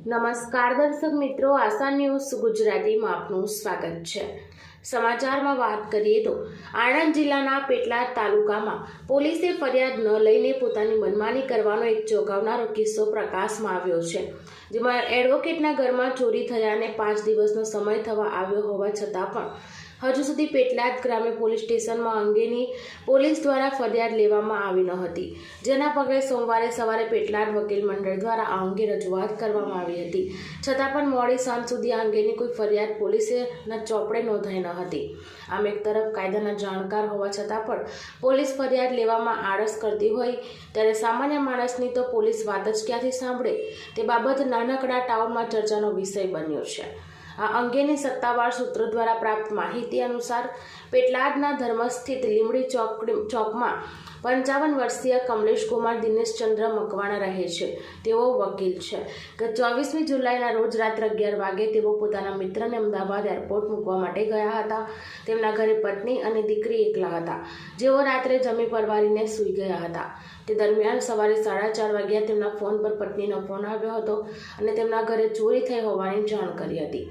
નમસ્કાર દર્શક મિત્રો, આશા ન્યૂઝ ગુજરાતીમાં આપનું સ્વાગત છે. સમાચારમાં વાત કરીએ તો, આણંદ જિલ્લાના પેટલાદ તાલુકામાં પોલીસે ફરિયાદ ન લઈને પોતાની મનમાની કરવાનો એક ચોંકાવનારો કિસ્સો પ્રકાશમાં આવ્યો છે, જેમાં એડવોકેટના ઘરમાં ચોરી થયાને પાંચ દિવસનો સમય થવા આવ્યો હોવા છતાં પણ હજુ સુધી પેટલાદ ગ્રામ્ય પોલીસ સ્ટેશનમાં અંગેની પોલીસ દ્વારા ફરિયાદ લેવામાં આવી ન હતી. જેના પગલે સોમવારે સવારે પેટલાદ વકીલ મંડળ દ્વારા આ અંગે રજૂઆત કરવામાં આવી હતી. છતાં પણ મોડી સાંજ સુધી આ અંગેની કોઈ ફરિયાદ પોલીસેના ચોપડે નોંધાઈ ન હતી. આમ એક તરફ કાયદાના જાણકાર હોવા છતાં પણ પોલીસ ફરિયાદ લેવામાં આળસ કરતી હોય ત્યારે સામાન્ય માણસની તો પોલીસ વાત જ ક્યાંથી સાંભળે? તે બાબત નાનકડા ટાઉનમાં ચર્ચાનો વિષય બન્યો છે. આ અંગેની સત્તાવાર સૂત્રો દ્વારા પ્રાપ્ત માહિતી અનુસાર, પેટલાદના ધર્મસ્થિત લીમડી ચોક ચોકમાં પંચાવન વર્ષીય કમલેશ કુમાર દિનેશચંદ્ર મકવાણા રહે છે. તેઓ વકીલ છે. કે ચોવીસમી જુલાઈના રોજ રાત્રે અગિયાર વાગે તેઓ પોતાના મિત્રને અમદાવાદ એરપોર્ટ મૂકવા માટે ગયા હતા. તેમના ઘરે પત્ની અને દીકરી એકલા હતા. જેઓ રાત્રે જમી પરવારીને સૂઈ ગયા હતા. તે દરમિયાન સવારે સાડા ચાર વાગ્યા તેમના ફોન પર પત્નીનો ફોન આવ્યો હતો અને તેમના ઘરે ચોરી થઈ હોવાની જાણ કરી હતી.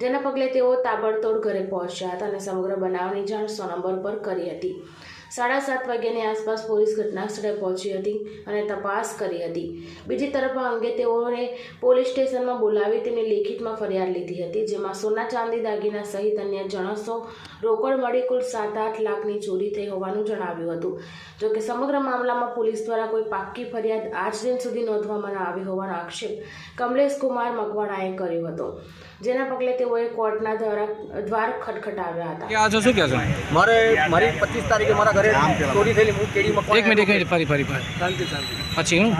જેના પગલે તેઓ તાબડતોડ ઘરે પહોંચ્યા હતા અને સમગ્ર બનાવની જાણ સો નંબર પર કરી હતી. સાડા સાત વાગ્યાની આસપાસ પોલીસ ઘટના સ્થળે પહોંચી હતી અને તપાસ કરી હતી. બીજી તરફ અંગે તેઓને પોલીસ સ્ટેશનમાં બોલાવી તેની લેખિતમાં ફરિયાદ લીધી હતી, જેમાં સોના ચાંદી દાગીના સહિત અન્ય જણસો રોકડ મળી કુલ સાત આઠ લાખની ચોરી થઈ હોવાનું જણાવ્યું હતું. જોકે સમગ્ર મામલામાં પોલીસ દ્વારા કોઈ પાક્કી ફરિયાદ આજ દિન સુધી નોંધવામાં ન આવી હોવાનો આક્ષેપ કમલેશ કુમાર મકવાણાએ કર્યો હતો. જેના પગલે તેઓએ કોર્ટના દ્વારા દ્વાર ખટખટાવ્યા હતા. ક્યાં છો શું કહો છો મારે મારી પચીસ તારીખે મારા ઘરે ચોરી થયેલી હું કેડી મકવાણા એક મિનિટ એક મિનિટ ફરી ફરી ફરી. પછી હું?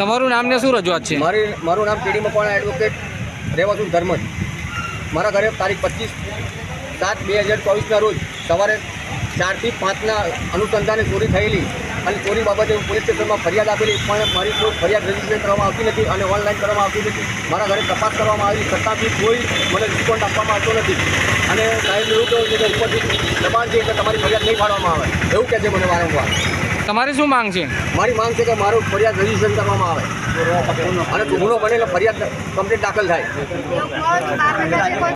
તમારું નામ ને શું રજૂઆત છે? મારી મારું નામ કેડી મકવાણા એડવોકેટ રહેવાસું ધર્મજ. મારા ઘરે તારીખ પચીસ સાત બે હજાર ચોવીસના રોજ સવારે ચારથી પાંચના અનુસંધાને ચોરી થયેલી. અને ચોરી બાબતે હું પોલીસ સ્ટેશનમાં ફરિયાદ આપેલી પણ મારી કોઈ ફરિયાદ રજિસ્ટર કરવામાં આવતી નથી અને ઓનલાઈન કરવામાં આવતી નથી. મારા ઘરે તપાસ કરવામાં આવી છતાં બી કોઈ મને રિસ્પોન્ડ આપવામાં આવતો નથી. અને સાહેબ એવું કહેવું છે કે ઉપરથી દબાણ છે કે તમારી ફરિયાદ નહીં પાડવામાં આવે. એવું કહે છે મને વારંવાર. તમારી શું માંગ છે? મારી માંગ છે કે મારું ફરિયાદ રજીસ્ટ્રેશન કરવામાં આવે. અને ગુનો બનેલો ફરિયાદ કમ્પ્લીટ દાખલ થાય.